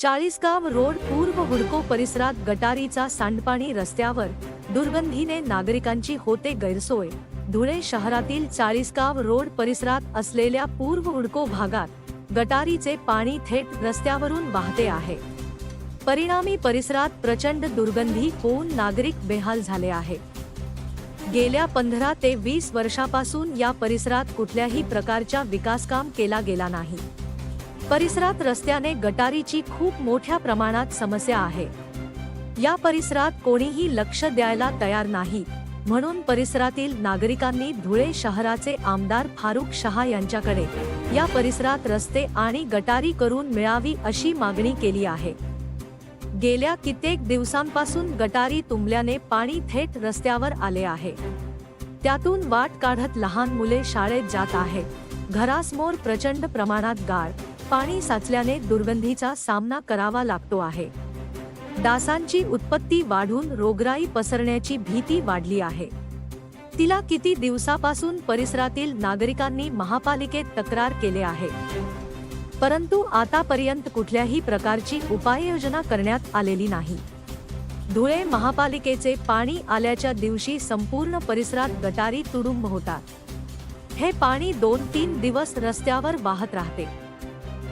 Chalisgaon road पूर्व हुडको परिसरात गटारीचा सांडपाणी रस्त्यावर दुर्गंधीने नागरिकांची होते गैरसोय. धुळे शहरातील चाळीसगाव रोड परिसरात असलेल्या पूर्व हुडको भागात गटारीचे पाणी थेट रस्त्यावरून वाहते आहे. परिणामी परिसरात प्रचंड दुर्गंधी होऊन नागरिक बेहाल झाले आहे. गेल्या पंधरा ते वीस वर्षापासून या परिसरात कुठल्याही प्रकारच्या विकासकाम केला गेला नाही. परिसरात रस्त्याने गटारीची खूप मोठ्या प्रमाणात समस्या आहे. या परिसरात कोणीही लक्ष द्यायला तयार नाही म्हणून परिसरातील नागरिकांनी धुळे शहराचे आमदार फारुख शहा यांच्याकडे या परिसरात रस्ते आणि गटारी करून मिळावी अशी मागणी केली आहे. गेल्या कित्येक दिवसांपासून गटारी तुंबल्याने पाणी थेट रस्त्यावर आले आहे. त्यातून वाट काढत लहान मुले शाळेत जात आहेत. घरासमोर प्रचंड प्रमाणात गाळ पाणी साचल्याने दुर्गंधीचा सामना करावा लागतो आहे. डासांची उत्पत्ती वाढून रोगराई पसरण्याची भीती वाढली आहे. तिला किती दिवसापासून परिसरातील नागरिकांनी महापालिकेत तक्रार केले आहे. परंतु आतापर्यंत कुठल्याही प्रकारची उपाययोजना करण्यात आलेली नाही. धुळे महापालिकेचे पाणी आल्याच्या दिवशी संपूर्ण परिसरात गटारी तुडुंब होतात. हे पाणी दोन तीन दिवस रस्त्यावर वाहत राहते.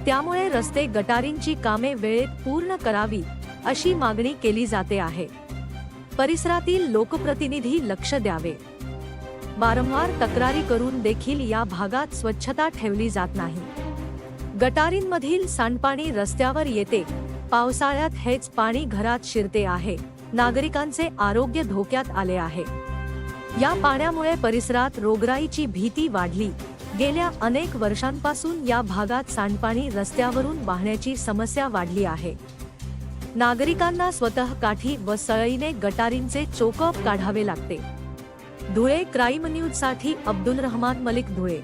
त्यामुळे रस्ते गटारींची कामे वेळेत पूर्ण करावी अशी मागणी केली जाते आहे. परिसरातील लोकप्रतिनिधी लक्ष द्यावे. वारंवार तक्रारी करून देखील या भागात स्वच्छता ठेवली जात नाही. गटारींमधील सांडपाणी रस्त्यावर येते. पावसाळ्यात हेच पाणी घरात शिरते आहे. नागरिकांचे आरोग्य धोक्यात आले आहे. या पाण्यामुळे परिसरात रोगराईची भीती वाढली. गेल्या अनेक वर्षांपासून या भागात सांडपाणी रस्त्यावरून वाहण्याची समस्या वाढली आहे. नागरिकांना स्वतः काठी व सळईने गटारींचे चोकअप काढावे लागते. धुळे क्राईम न्यूजसाठी अब्दुल रहमान मलिक धुळे.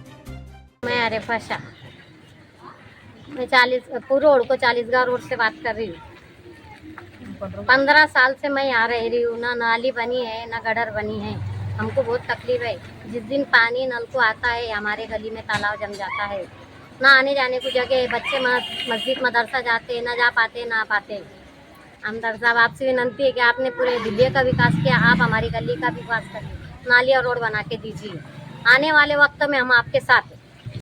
मैं आरिफा शाह मैं चालीस पुरोड को चालीसगांव रोड से बात कर रही हूँ. पंद्रह साल से मैं यहाँ रह रही हूँ. ना नाली बनी है ना गडर बनी है. हमको बहुत तकलीफ़ है। जिस दिन पानी नल को आता है, हमारे गली में तालाब जम जाता है। ना आने जाने को जगह है, बच्चे मस्जिद, मदरसा जाते ना जा पाते, ना आ पाते आमदार साहब, आपसे विनंती है कि आपने पूरे दिल्ली का विकास किया, आप हमारी गली का विकास करिए, नाली और रोड बना के दीजिए। आने वाले वक्त में हम आपके साथ